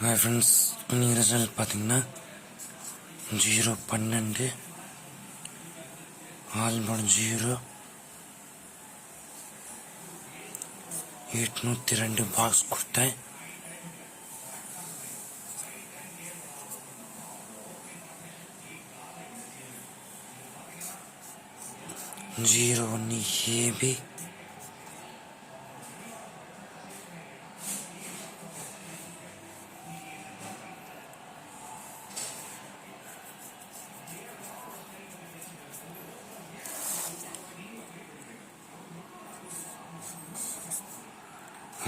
Hi friends இன்னைக்கு result பார்த்தீங்கன்னா zero பன்னெண்டு ஆல்போர்ட் ஜீரோ எட்நூற்றி ரெண்டு பாக்ஸ் கொடுத்தேன். ஜீரோ ஒன்று ஏபி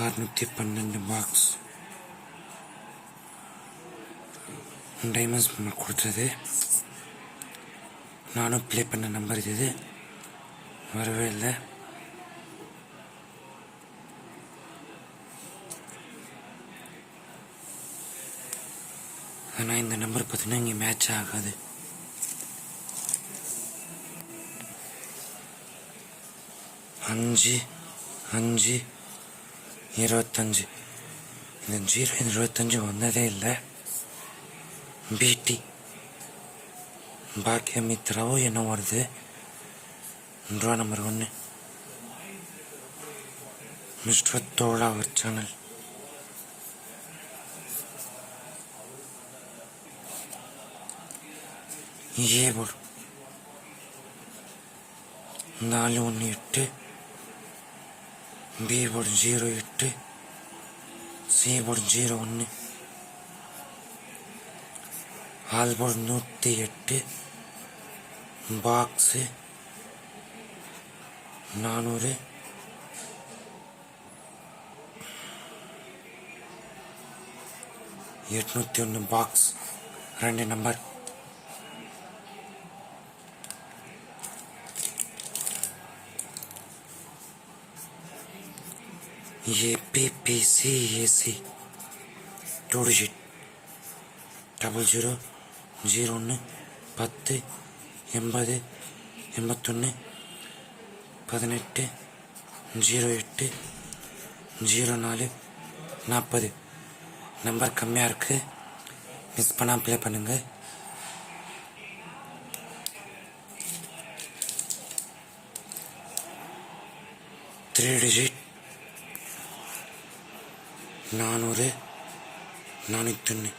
அறுநூற்றி பன்னெண்டு பாக்ஸ் டைமண்ட்ஸ் பண்ண கொடுத்தது. நானும் ப்ளே பண்ண நம்பர் இது வரவே இல்லை. ஆனால் இந்த நம்பர் பார்த்தீங்கன்னா இங்கே மேட்ச் ஆகாது. அஞ்சு அஞ்சு. இருபத்தஞ்சு இந்த ஜீரோ இருபத்தஞ்சு வந்ததே இல்லை பிடி பாக்கியமித்ராவோ என்ன வருது ரூபா நம்பர் ஒன்று mister Thozha our channel A board நாலு ஒன்று எட்டு பி போர்டு ஜீரோ எட்டு சி போர்டு ஜீரோ ஒன்று ஆல் போர்டு நூற்றி எட்டு. பாக்ஸு நானூறு. எட்நூற்றி ஒன்று பாக்ஸ் ரெண்டு number AB BC AC two digit double zero zero ஒன்று பத்து எண்பது எண்பத்தொன்று பதினெட்டு ஜீரோ எட்டு ஜீரோ நாலு நாற்பது நம்பர் கம்மியாக இருக்குது மிஸ் பண்ணாமல் ப்ளே பண்ணுங்கள் த்ரீ டிஜிட் நானூறு நானூற்றொன்று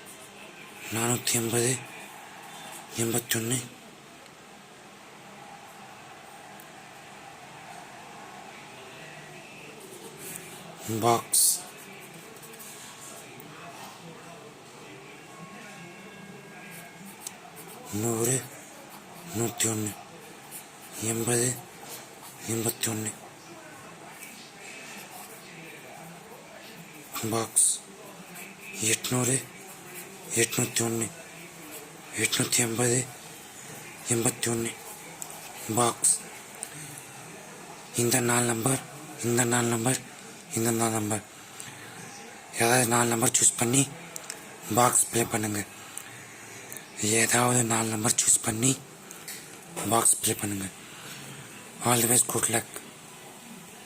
நானூற்றி எண்பது எண்பத்தொன்று பாக்ஸ். நூறு நூற்றி ஒன்று எண்பது எண்பத்தி ஒன்று பாக்ஸ் எட்நூறு எட்நூற்றி ஒன்று எட்நூற்றி எண்பது எண்பத்தி ஒன்று பாக்ஸ் இந்த நாலு நம்பர் இந்த நாலு நம்பர் இந்த நாலு நம்பர் ஏதாவது நாலு நம்பர் சூஸ் பண்ணி பாக்ஸ் ப்ளே பண்ணுங்கள் ஏதாவது நாலு நம்பர் சூஸ் பண்ணி பாக்ஸ் ப்ளே பண்ணுங்கள் all the best good luck